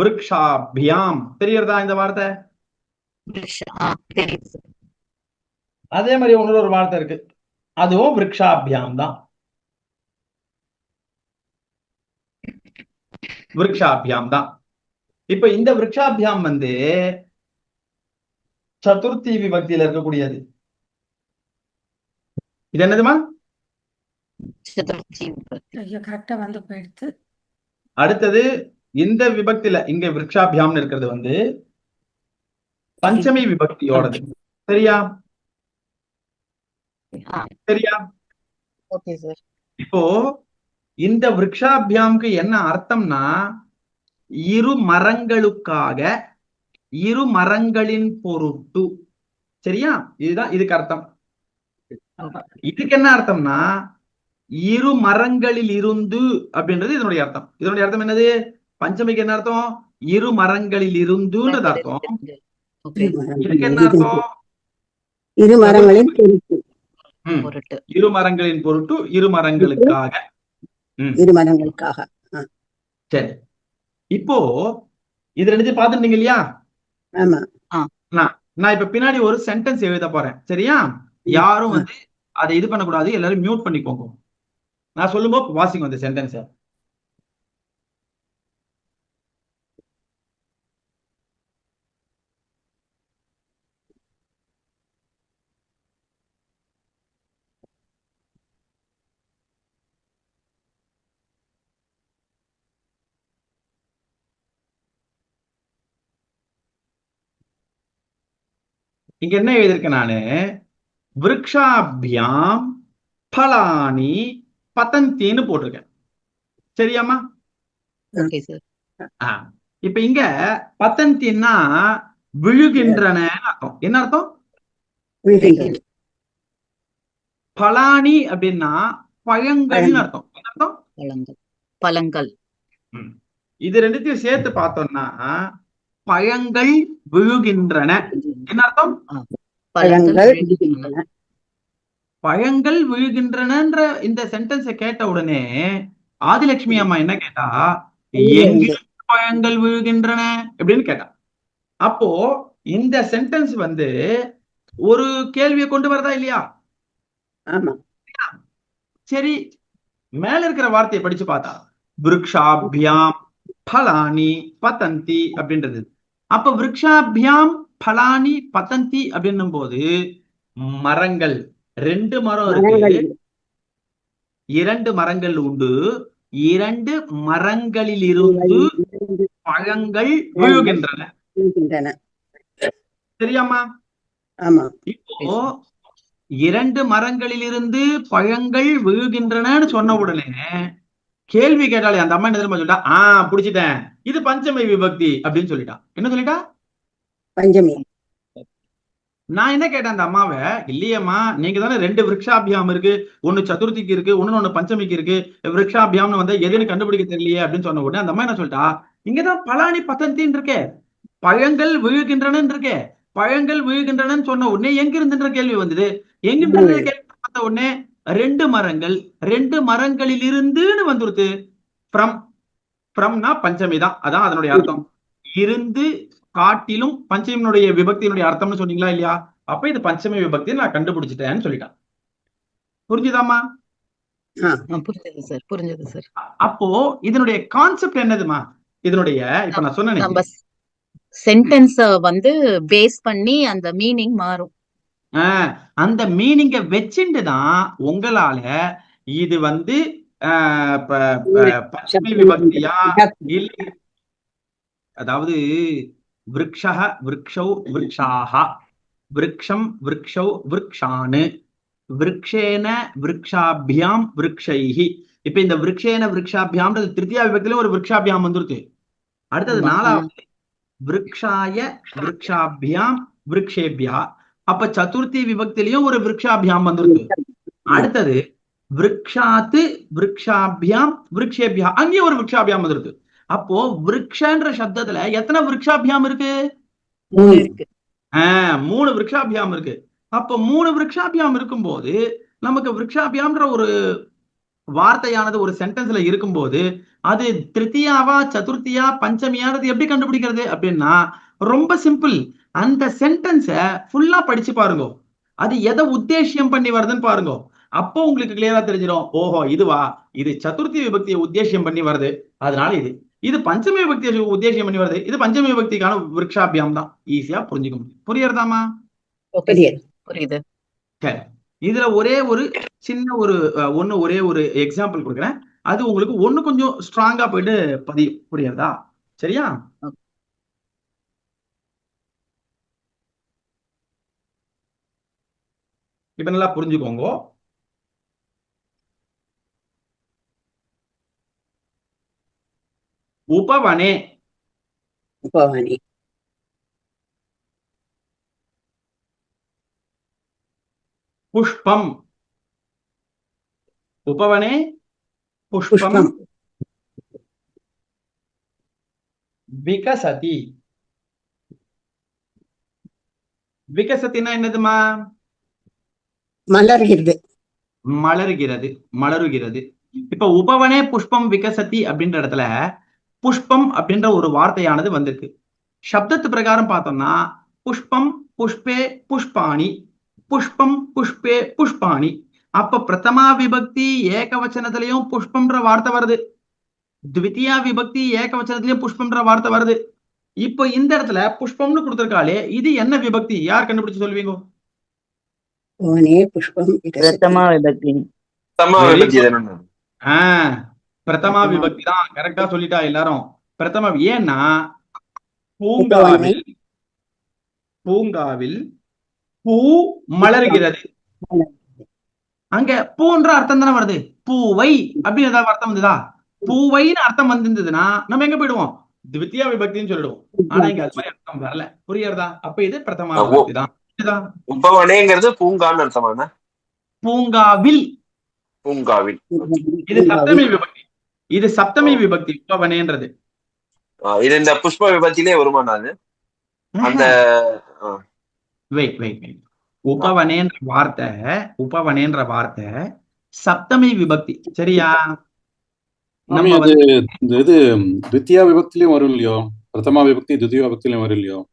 விருக்ஷாபியாம். தெரியறதா இந்த வார்த்தை? அதே மாதிரி இன்னொரு ஒரு வார்த்தை இருக்கு. அதுவும் விருக்ஷாபியாம் தான். விருக்ஷாபியாம் தான். இப்ப இந்த விருக்ஷாபியாம் வந்து சதுர்த்தி விபக்தியில இருக்கக்கூடியது. இது என்னதுமா? அடுத்தது இந்த விபக்தியில இங்க விருக்ஷாபியாம்னு இருக்கிறது வந்து பஞ்சமி விபக்தியோடது. சரியா? சரியா? இப்போ இந்த விருக்ஷாபியாம்க்கு என்ன அர்த்தம்னா இரு மரங்களுக்காக இரு மரங்களின் பொருட்டு. சரியா? இதுதான் இதுக்கு அர்த்தம். இதுக்கு என்ன அர்த்தம்னா இரு மரங்களில் இருந்து அப்படின்றது இதனுடைய அர்த்தம். இதனுடைய அர்த்தம் என்னது? பஞ்சமிக்கு என்ன அர்த்தம்? இரு மரங்களில் இருந்துன்றது அர்த்தம். என்ன அர்த்தம்? இரு மரங்களின் பொருட்டு. இரு மரங்களின் பொருட்டு இரு மரங்களுக்காக. இரு மரங்களுக்காக. சரி. இப்போ இது ரெண்டு பார்த்துட்டீங்க இல்லையா ஆமா நான் இப்ப பின்னாடி ஒரு சென்டென்ஸ் எழுத போறேன். சரியா? யாரும் வந்து அதை இது பண்ணக்கூடாது. எல்லாரும் மியூட் பண்ணிக்கோங்க. நான் சொல்லும்போது வாசிங்க அந்த சென்டென்ஸ் இங்க என்ன எழுதியிருக்கேன் நானு? விருக்ஷாபியாம் பலானி பதந்தின்னு போட்டிருக்கேன். சரியாம்மா? ஓகே சார் ஆ. இப்ப இங்க பத்தந்தின்னா விழுகின்றன அர்த்தம். என்ன அர்த்தம்? பலானி அப்படின்னா பழங்கள்னு அர்த்தம். என்ன அர்த்தம்? பழங்கள். பழங்கள். இது ரெண்டுத்தையும் சேர்த்து பார்த்தோம்னா பழங்கள் விழுகின்றன. என்ன அர்த்தம்? பழங்கள் விழுகின்றன. பழங்கள் விழுகின்றனன்ற இந்த சென்டென்ஸை கேட்ட உடனே ஆதிலட்சுமி அம்மா என்ன கேட்டா எங்கு பழங்கள் விழுகின்றன? அப்படின்னு கேட்டா. அப்போ இந்த சென்டென்ஸ் வந்து ஒரு கேள்வியை கொண்டு வரதா இல்லையா? ஆமா. சரி மேல இருக்கிற வார்த்தையை படிச்சு பார்த்தா விருக்ஷாபியாம் பலானி பதந்தி அப்படின்றது அப்ப விருக்ஷாபியாம் பலானி பதந்தி அப்படின்னும் போது மரங்கள் ரெண்டு மரம் இருக்கு இரண்டு மரங்கள் உண்டு. இரண்டு மரங்களில் இருந்து பழங்கள் விழுகின்றன. விழுகின்றன. ஆமா. இப்போ இரண்டு மரங்களிலிருந்து பழங்கள் விழுகின்றனன்னு சொன்ன உடனே கேள்வி கேட்டாலே அந்த அம்மா என்ன தெரியுமா சொல்லிட்டா? ஆ புடிச்சிட்டேன். இது பஞ்சமை விபக்தி அப்படின்னு சொல்லிட்டா. என்ன சொல்லிட்டா? பஞ்சமி. நான் என்ன கேட்டேன் அந்த அம்மாவை? இல்லையம்மா நீங்க தானே ரெண்டு விருக்ஷாபியாம் இருக்கு. ஒண்ணு சதுர்த்திக்கு இருக்கு ஒண்ணு ஒண்ணு பஞ்சமிக்கு இருக்கு. விருக்ஷாபியாம்னு வந்தா எதுன்னு கண்டுபிடிக்க தெரியலையே அப்படின்னு சொன்ன உடனே அந்த அம்மா என்ன சொல்லிட்டா? இங்கதான் பலானி பத்தந்தின்னு இருக்கே. பழங்கள் விழுகின்றன இருக்கே. பழங்கள் விழுகின்றனன்னு சொன்ன உடனே எங்க இருந்துன்ற கேள்வி வந்தது? எங்கிருந்து கேள்வி பார்த்த உடனே ரெண்டு மரங்கள் ரெண்டு மரங்களில் இருந்துன்னு வந்துருது. ஃப்ரம் ஃப்ரம்னா பஞ்சமி தான். அதான் அதனுடைய அர்த்தம். இருந்து காட்டிலும் பஞ்சமியினுடைய விபக்தியினுடைய அர்த்தம்னு சொன்னீங்களா இல்லையா? அப்ப இது பஞ்சமி விபக்தி நான் கண்டுபிடிச்சிட்டேன்னு சொல்லிட்டான். புரிஞ்சுதாம்மா? புரிஞ்சது சார் புரிஞ்சது சார். அப்போ இதனுடைய கான்செப்ட் என்னதுமா? இதனுடைய இப்ப நான் சொன்னேனே. சென்டென்ஸ வந்து பேஸ் பண்ணி அந்த மீனிங் மாறும். அந்த மீனிங்க வச்சுட்டு தான் உங்களால இது வந்து ஆஹ் ப- ப- பஞ்சமி விபக்தியா இல்லை அதாவது விருக்ஷः விருக்ஷௌ விருக்ஷாः விருக்ஷம் விருக்ஷௌ விருக்ஷானு விருக்ஷேன விருக்ஷாபியாம் விருக்ஷைஹி. இப்ப இந்த விருக்ஷேன விருக்ஷாபியாம்ன்றது திருத்தியா விபக்தியில ஒரு விருக்ஷாபியாம் வந்துருது. அடுத்தது. நாலாவது விருக்ஷாய விருக்ஷாபியாம் விருக்ஷேபியா. அப்ப சதுர்த்தி விபக்தியிலயும் ஒரு விருக்ஷாபியாம் வந்துருது அடுத்தது விருக்ஷாத்து விருக்ஷாபியாம் விருக்ஷேபியா அங்கேயும் ஒரு விருக்ஷாபியாம் வந்துருது அப்போ விருக்ஷன்ற சப்தத்துல எத்தனை விருக்ஷாபியாம் இருக்கு? ஆஹ் மூணு விருக்ஷாபியாம் இருக்கு. அப்போ மூணு விருக்ஷாபியாம் இருக்கும்போது நமக்கு விருக்ஷாபியாம்ன்ற ஒரு வார்த்தையானது ஒரு சென்டென்ஸ்ல இருக்கும்போது அது திருத்தியாவா சதுர்த்தியா பஞ்சமியானது எப்படி கண்டுபிடிக்கிறது அப்படின்னா ரொம்ப சிம்பிள் அந்த சென்டென்ஸ ஃபுல்லா படிச்சு பாருங்க. அது எதை உத்தேசியம் பண்ணி வருதுன்னு பாருங்க. அப்போ உங்களுக்கு கிளியரா தெரிஞ்சிடும் ஓஹோ இதுவா? இது சதுர்த்தி விபக்தியை உத்தேசியம் பண்ணி வருது. அதனால இது. இது பஞ்சமி விபக்தியை உத்தேசியம் பண்ணி வருது. இது பஞ்சமி விபக்திக்கான விருட்சாபியாம் தான். ஈஸியா புரிஞ்சுக்க முடியும். புரியறதாமா புரியுது. புரியுது. இதுல ஒரே ஒரு சின்ன ஒரு ஒண்ணு ஒரே ஒரு எக்ஸாம்பிள் கொடுக்குறேன். அது உங்களுக்கு ஒண்ணு கொஞ்சம் ஸ்ட்ராங்கா போயிட்டு பதியும். புரியுறதா? சரியா? இப்ப நல்லா புரிஞ்சுக்கோங்க. உபவனே. உபவானி. புஷ்பம். உபவனே புஷ்பம். புஷ்பம். விகசதி. விகசத்தினா என்னதுமா? மலர்கிறது. மலருகிறது மலருகிறது. இப்ப உபவனே புஷ்பம் விகசதி அப்படின்ற இடத்துல புஷ்பம் அப்படின்ற ஒரு வார்த்தையானது வந்திருக்கு. சப்தத்து பிரகாரம் பார்த்தோம்னா புஷ்பம் புஷ்பே புஷ்பாணி புஷ்பம் புஷ்பே புஷ்பாணி. அப்ப பிரதமா விபக்தி ஏகவச்சனத்திலையும் புஷ்பம்ன்ற வார்த்தை வருது. த்வித்தியா விபக்தி ஏகவச்சனத்திலையும் புஷ்பம்ன்ற வார்த்தை வருது. இப்போ இந்த இடத்துல புஷ்பம்னு கொடுத்திருக்காளே இது என்ன விபக்தி? யார் கண்டுபிடிச்சு சொல்லுவீங்க விபக்தி. good. தானே ஆஹ் பிரதமா. விபக்தி தான். கரெக்டா சொல்லிட்டா எல்லாரும். பிரதம ஏன்னா பூங்காவில் பூங்காவில் பூ மலர்கிறது. அங்க பூன்ற அர்த்தம் தானே வருது? பூவை அப்படின்னு ஏதாவது அர்த்தம் வந்ததா? பூவைன்னு அர்த்தம் வந்திருந்ததுன்னா நம்ம எங்க போயிடுவோம்? திவித்தியா விபக்தின்னு சொல்லிடுவோம். ஆனா இங்க அது மாதிரி அர்த்தம் வரல. புரியுறதா அப்ப இது பிரதமா. விபக்தி தான். உபவனேங்கிறது பூங்கான்னு அர்த்தமான பூங்காவில். பூங்காவில். இது சப்தமி விபக்தி. இது சப்தமி விபக்தி உபவனேன்றது. இது இந்த புஷ்ப விபத்திலே வருமானா அது? அந்த வெயிட் வெயிட் வெயிட் உபவனேன்ற வார்த்தை உபவனேன்ற வார்த்தை சப்தமி விபக்தி. சரியா? மாமி நம்ம இது த்வித்தியா விபக்திலயும் வரும் இல்லையோ? பிரதமா விபக்தி துதியா விபக்திலயும் வரும் இல்லையோ?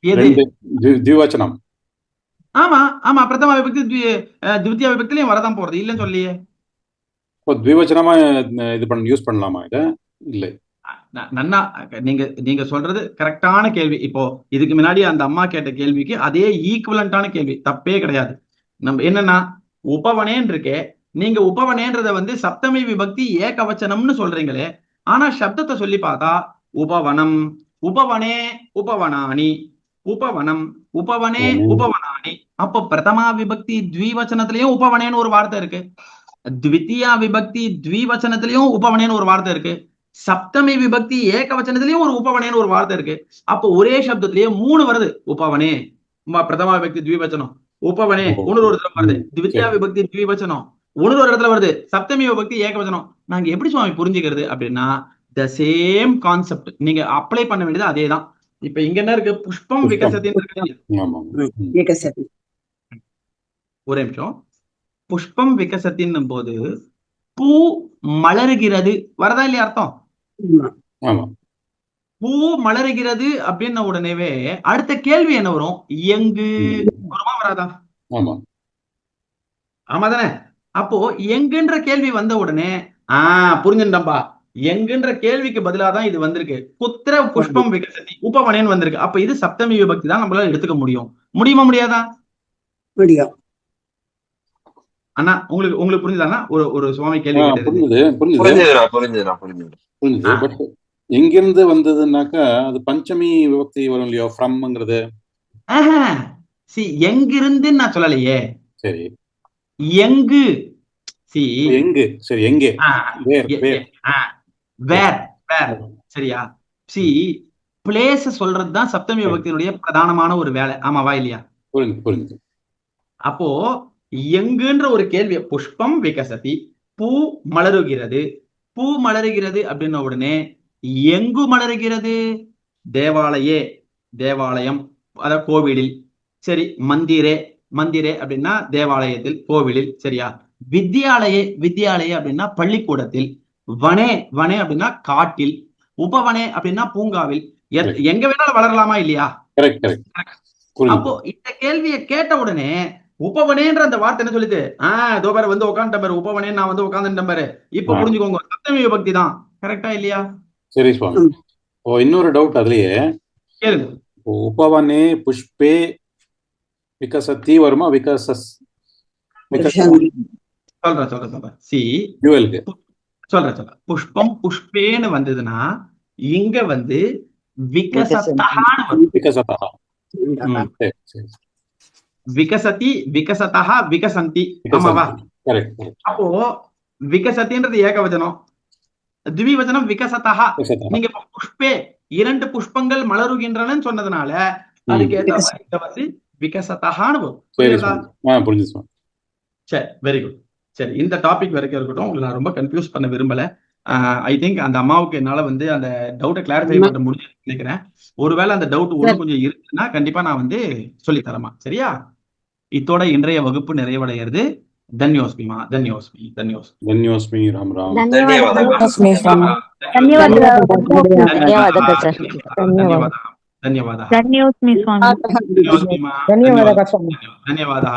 எது? ரெண்டு தி- திவிவச்சனம் ஆமா ஆமா பிரதம விபக்தி திவித்தியா விபக்திலையும் வரதான் போறது. இல்லைன்னு சொல்லியே இப்போ இது பண்ண யூஸ் பண்ணலாமா இத? இல்லை. நன்னா நீங்க நீங்க சொல்றது கரெக்டான கேள்வி. இப்போ இதுக்கு முன்னாடி அந்த அம்மா கேட்ட கேள்விக்கு அதே ஈக்குவலண்டான கேள்வி. தப்பே கிடையாது. நம்ம என்னன்னா உபவனேன் இருக்கே நீங்க உபவனேன்றத வந்து சப்தமி விபக்தி ஏகவச்சனம்னு சொல்றீங்களே ஆனா சப்தத்தை சொல்லி பார்த்தா உபவனம் உபவனே உபவனானி உபவனம் உபவனே ம்ம். அப்ப பிரதமா விபக்தி த்விவச்சனத்திலயும் உபவனேன்னு ஒரு வார்த்தை இருக்கு. த்வித்தியா விபக்தி த்விவச்சனத்திலயும் உபவனேன்னு ஒரு வார்த்தை இருக்கு. சப்தமி விபக்தி ஏகவச்சனத்திலயும் ஒரு உபவனேன்னு ஒரு வார்த்தை இருக்கு. அப்போ ஒரே சப்தத்திலேயே மூணு வருது. உபவனே. பிரதமா விபக்தி த்விவச்சனம். உபவனே. ஓ. ஒன்னு ஒரு இடத்துல வருது. சரி. விபக்தி த்விவச்சனம். ஒன்னு ஒரு இடத்துல வருது. சப்தமி விபக்தி ஏகவச்சனம். நாங்க எப்படி சுவாமி புரிஞ்சுக்கிறது அப்படின்னா த சேம் கான்செப்ட் நீங்க அப்ளை பண்ண வேண்டியது அதேதான். இப்ப இங்க என்ன இருக்கு? புஷ்பம் புஷ்பம். விகசத்தின்னு இருக்கு. ஆமா ம். விகசதி. ஒரே நிமிஷம். புஷ்பம் விகசத்தின் போது பூ மலருகிறது. வரதா இல்லையா அர்த்தம்? பூ மலருகிறது அப்படின்ன உடனேவே அடுத்த கேள்வி என்ன வரும்? எங்கு. வருமா வராதா? ஆமா. ஆமா தானே? அப்போ எங்குன்ற கேள்வி வந்த உடனே ஆஹ் புரிஞ்சுட்டம்பா எங்குன்ற கேள்விக்கு பதிலா தான் இது வந்திருக்கு. புத்திர புஷ்பம் விகசதி உபவனேன்னு வந்திருக்கு. அப்ப இது சப்தமி விபக்தி தான் நம்மளால எடுத்துக்க முடியும். முடியுமா முடியாதா? முடியும். அண்ணா உங்களுக்கு உங்களுக்கு புரிஞ்சுதாண்ணா? ஒரு ஒரு சுவாமி கேள்வி கேட்டது புரிஞ்சுது புரிஞ்சுது. புரிஞ்சுது. பட் எங்கிருந்து வந்ததுன்னாக்கா அது பஞ்சமி விபக்தி வரும் இல்லையோ ஃப்ரம்ங்கிறது. சி எங்கிருந்து நான் சொல்லலையே. சரி. எங்கு. சி. எங்கு? சரி எங்கே? வேர் வேர். சரியா? சி பிளேஸ் சொல்றது தான் சப்தமி விபக்தியினுடைய பிரதானமான ஒரு வேலை. ஆமாவா இல்லையா? புரிஞ்சு புரிஞ்சு அப்போ எங்குன்ற ஒரு கேள்வி புஷ்பம் விகசதி பூ மலருகிறது. பூ மலருகிறது அப்படின்ன உடனே எங்கு மலருகிறது? தேவாலயே தேவாலயம் அத கோவிலில். சரி மந்திரே மந்திரே அப்படின்னா தேவாலயத்தில் கோவிலில் சரியா? வித்யாலயே வித்யாலயே அப்படின்னா பள்ளிக்கூடத்தில். வனே வனே அப்படின்னா காட்டில். உபவனே அப்படின்னா பூங்காவில். எங்க வேணாலும் வளரலாமா இல்லையா? அப்போ இந்த கேள்வியை கேட்ட உடனே உபவனேன்ற அந்த வார்த்தை என்ன சொல்லுது? ஆஹ் இதோ பாரு வந்து உட்காந்துட்ட பாரு. உபவனே நான் வந்து உட்காந்துட்டேன் பாரு. இப்ப. புரிஞ்சுக்கோங்க. சப்தமி விபக்தி தான். கரெக்டா இல்லையா? சரி சுவாமி. ஓ இன்னொரு டவுட் அதுலயே. உபவனே புஷ்பே விகசத்தி வருமா? விகசஸ். விகச. சொல்றேன் சொல்றேன் சொல்றேன். சி. டுவெல்க்கு சொல்றேன் சொல்றேன். புஷ்பம் புஷ்பேன்னு வந்ததுன்னா இங்க வந்து விகசத்தகான்னு வரும். விகசதா ம். ம், சரி சரி. விகசதி விகசதா விகசந்தி ஆமாவா அப்போ விகசதின்றது ஏகவச்சனம் திவிவச்சனம் விகசதா நீங்க புஷ்பே இரண்டு புஷ்பங்கள் மலருகின்றனன்னு சொன்னதுனால அதுக்கு ஏத்த வந்து வரும் சுவாமி சரி வெரி குட் சரி இந்த டாபிக் வரைக்கும் இருக்கட்டும் உங்களை நான் ரொம்ப கன்ஃபியூஸ் பண்ண விரும்பல ஐ திங்க் அந்த அம்மாவுக்கு என்னால வந்து அந்த டவுட்டை கிளாரிஃபை பண்ண முடிஞ்சு நினைக்கிறேன். ஒருவேளை அந்த டவுட் ஒன்று கொஞ்சம் இருக்குன்னா கண்டிப்பா நான் வந்து சொல்லி தரமா சரியா? இத்தோட இன்றைய வகுப்பு நிறைவடைகிறது. தன்யோஸ்மிமா தன்யோஸ்மி தன்யோஸ்மி தன்யோஸ்மி ராம் ராம். धन्यवादः धन्यवादः